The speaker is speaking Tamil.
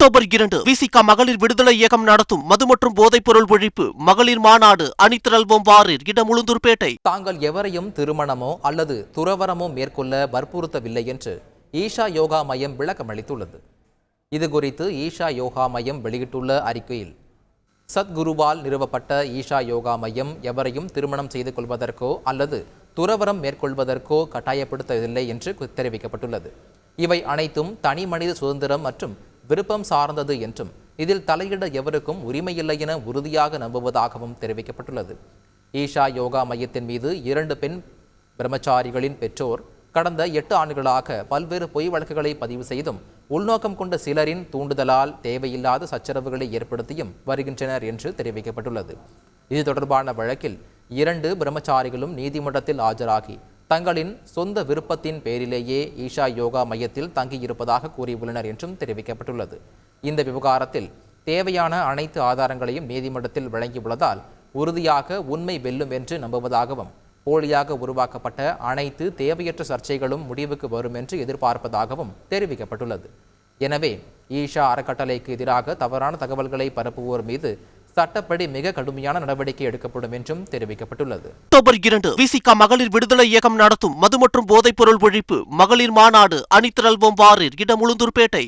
அக்டோபர் இரண்டு விசிகா மகளிர் விடுதலை இயக்கம் நடத்தும் மது மற்றும் போதைப் பொருள் ஒழிப்பு மகளிர் மாநாடு அணித்திரல்வோம் வாரீர் இடம் உளுந்தூர்பேட்டை தாங்கள் எவரையும் திருமணமோ அல்லது துறவரமோ மேற்கொள்ள வற்புறுத்தவில்லை என்று ஈஷா யோகா மையம் விளக்கமளித்துள்ளது. இது குறித்து ஈஷா யோகா மையம் வெளியிட்டுள்ள அறிக்கையில் சத்குருவால் நிறுவப்பட்ட ஈஷா யோகா மையம் எவரையும் திருமணம் செய்து கொள்வதற்கோ அல்லது துறவரம் மேற்கொள்வதற்கோ கட்டாயப்படுத்தவில்லை என்று தெரிவிக்கப்பட்டுள்ளது. இவை அனைத்தும் தனி மனித சுதந்திரம் மற்றும் விருப்பம் சார்ந்தது என்றும் இதில் தலையிட எவருக்கும் உரிமையில்லை என உறுதியாக நம்புவதாகவும் தெரிவிக்கப்பட்டுள்ளது. ஈஷா யோகா மையத்தின் மீது இரண்டு பெண் பிரம்மச்சாரிகளின் பெற்றோர் கடந்த எட்டு ஆண்டுகளாக பல்வேறு பொய் வழக்குகளை பதிவு செய்தும் உள்நோக்கம் கொண்ட சிலரின் தூண்டுதலால் தேவையில்லாத சச்சரவுகளை ஏற்படுத்தியும் வருகின்றனர் என்று தெரிவிக்கப்பட்டுள்ளது. இது தொடர்பான வழக்கில் இரண்டு பிரம்மச்சாரிகளும் நீதிமன்றத்தில் ஆஜராகி தங்களின் சொந்த விருப்பத்தின் பேரிலேயே ஈஷா யோகா மையத்தில் தங்கியிருப்பதாக கூறியுள்ளனர் என்றும் தெரிவிக்கப்பட்டுள்ளது. இந்த விவகாரத்தில் தேவையான அனைத்து ஆதாரங்களையும் நீதிமன்றத்தில் வழங்கியுள்ளதால் உறுதியாக உண்மை வெல்லும் என்று நம்புவதாகவும் போலியாக உருவாக்கப்பட்ட அனைத்து தேவையற்ற சர்ச்சைகளும் முடிவுக்கு வரும் என்று எதிர்பார்ப்பதாகவும் தெரிவிக்கப்பட்டுள்ளது. எனவே ஈஷா அறக்கட்டளைக்கு எதிராக தவறான தகவல்களை பரப்புவோர் மீது சட்டப்படி மிக கடுமையான நடவடிக்கை எடுக்கப்படும் என்றும் தெரிவிக்கப்பட்டுள்ளது. அக்டோபர் இரண்டு விசிகா மகளிர் விடுதலை இயக்கம் நடத்தும் மது மற்றும் போதைப் பொருள் ஒழிப்பு மகளிர் மாநாடு அணித்திரல்வோம் வாரில் இடமுழுந்தூர்பேட்டை